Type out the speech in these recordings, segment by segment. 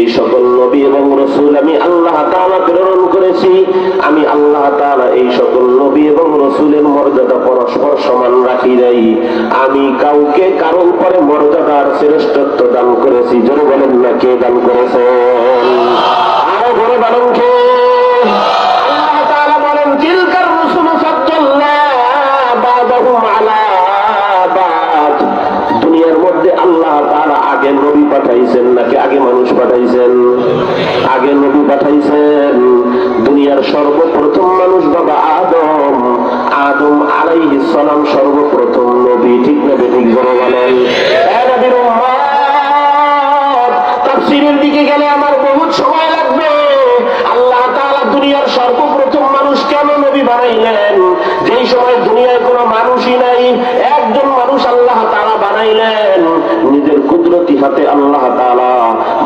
যেই সকল নবী এবং রসুল আমি আল্লাহ তালা প্রেরণ করেছি। আমি আল্লাহ তালা এই সকল নবী এবং রসুলের মর্যাদা পরস্পর সমান রাখি নাই। আমি কাউকে কারও উপরে মর্যাদার শ্রেষ্ঠত্ব দান করেছি। বলেন না কে দান করেছেন? আরও বড় বারণ কে? পাঠাইছেন, নাকি আগে মানুষ পাঠাইছেন? আগে নবী পাঠাইছেন। দুনিয়ার সর্বপ্রথম মানুষ বাবা আদম। আদম আলাইহিস সালাম সর্বপ্রথম নবী, ঠিক না ঠিক বড় বলেন তাফসীরের সময় লাগবে। আল্লাহ তাআলা দুনিয়ার সর্বপ্রথম মানুষ কেন নবী বানাইলেন? যেই সময় দুনিয়ায় কোনো মানুষই নাই, একজন মানুষ আল্লাহ তারা বানাইলেন। কুদরতি আল্লাহ তাআলা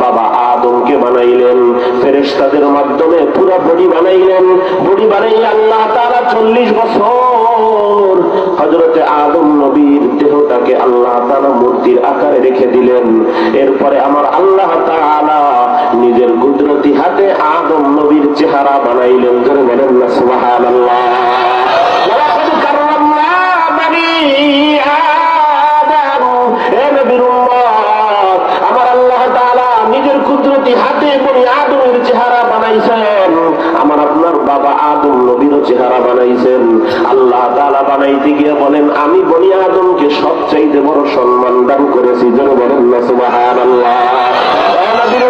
বাবা আদমকে বানাইলেন, ফেরেশতাদের মাধ্যমে পুরো বডি বানাইলেন। বডি বানাইলে আল্লাহ তাআলা চল্লিশ বছর হজরতে আদম নবীর দেহটাকে আল্লাহ তাআলা মূর্তির আকারে রেখে দিলেন। এরপরে আমার আল্লাহ তাআলা নিজের কুদরতি হাতে আদম নবীর চেহারা বানাইলেন। ধরে বলেন না, সুবহানাল্লাহ। ওয়ালাকাদ বানাইতে গিয়ে বলেন, আমি বনি আদমকে সবচাইতে বড় সম্মান দান করেছি। যেন বলেন, না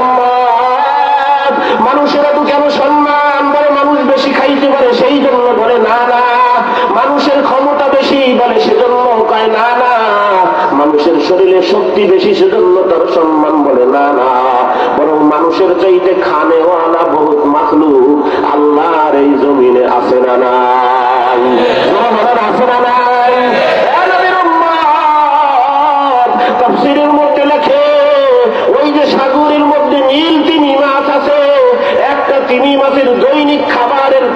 উম্মত, মানুষেরা তো কেন সম্মান বলে মানুষ বেশি খাইতে পারে সেই জন্য বলে, না না, মানুষের ক্ষমতা বেশি বলে সেজন্য কয়, না না, মানুষের শরীরে শক্তি বেশি সেজন্য তার সম্মান বলে, না না। বরং মানুষের চাইতে খানেওয়ালা বহুত মাখলু আল্লাহর এই জমিনে আছে না নাই।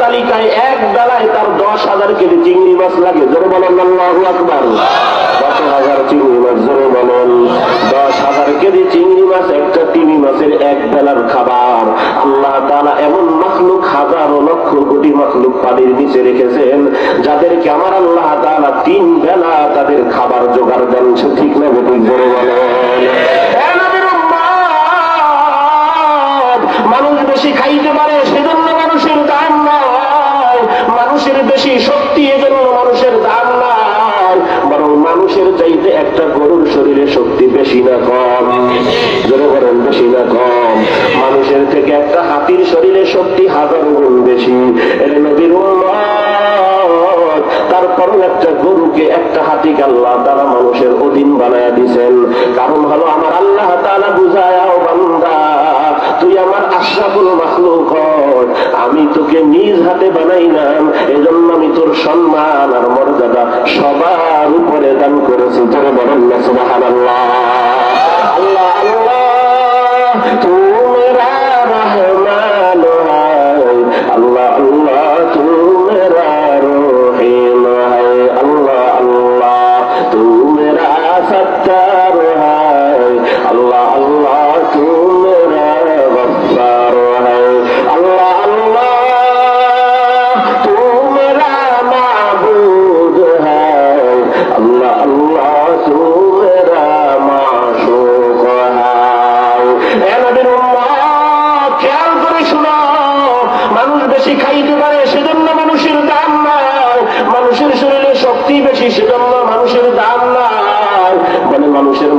তালিকায় এক বেলায় তার দশ হাজার কেজি চিংড়ি মাছ লাগে। জোরে বলেন, আল্লাহু আকবার। দশ হাজার চিংড়ি মাছ, জোরে বলেন। দশ হাজার কেজি চিংড়ি মাছ একটা তিমি মাছের এক বেলার খাবার। আল্লাহ তাআলা এমন মাখলুক, হাজারো লক্ষ কোটি মাখলুক পানির নিচে রেখেছেন, যাদেরকে আমার আল্লাহ তাআলা তিন বেলা তাদের খাবার জোগাড় দেন। ঠিক না বেঠিক জোরে বলেন। বেশি না কম। মানুষের থেকে একটা হাতির শরীরে শক্তি হাজার গুণ বেশি। তারপর একটা গরুকে একটা হাতিকে আল্লাহ তারা মানুষের অধীন বানায় দিছেন। কারণ হলো আমার আল্লাহ তারা বুঝায় বান্দা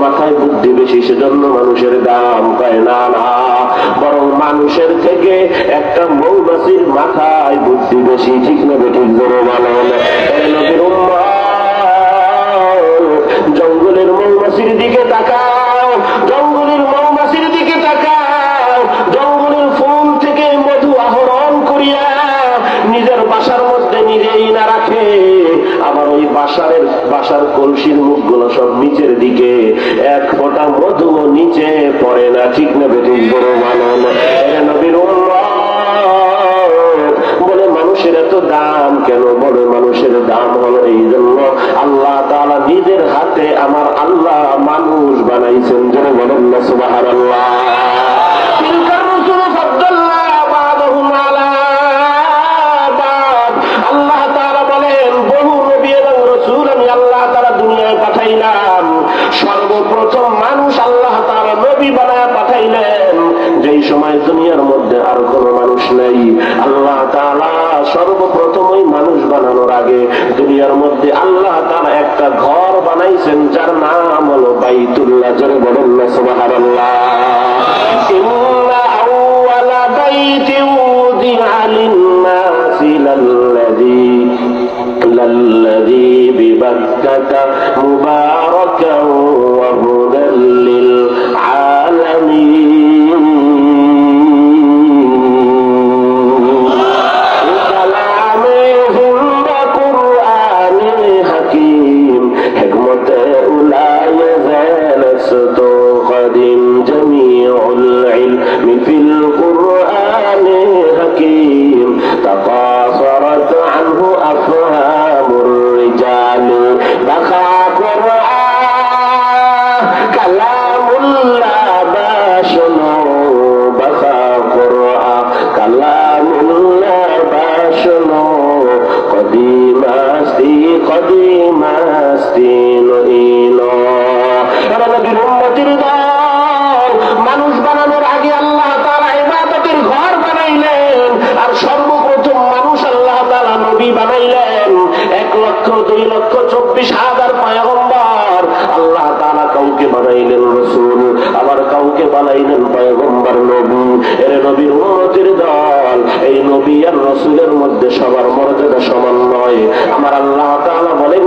মাথায় বুদ্ধি বেশি সেজন্য মানুষের দাম পায় না না। বরং মানুষের থেকে একটা মৌমাছির মাথায় বুদ্ধি বেশি ঠিক না বেঠিক জোরে উম্মত, জঙ্গলের মৌমাছির দিকে তাকাও বাসার কলসির মুখগুলো সব নিচের দিকে। এক ফোঁটা মধু নিচে পড়ে না, ঠিক না বেঠিক বড় মানন বলে মানুষের এত দাম কেন? বলে মানুষের দাম হলো এই জন্য আল্লাহ তাআলা নিজের হাতে আমার আল্লাহ মানুষ বানাইছেন। যেন বলেন না সুবাহ আল্লাহ আগে দুনিয়ার মধ্যে আল্লাহ তারা একটা ঘর বানাইছেন যার নাম হলো বাইতুল্লাহ। জোরে বলেন না কাউকে পয়গম্বর নবী। নবী উন্নতির দল। এই নবী আর রসুলের মধ্যে সবার মর্যাদা সমান নয়। আমার আল্লাহ তাআলা বলেন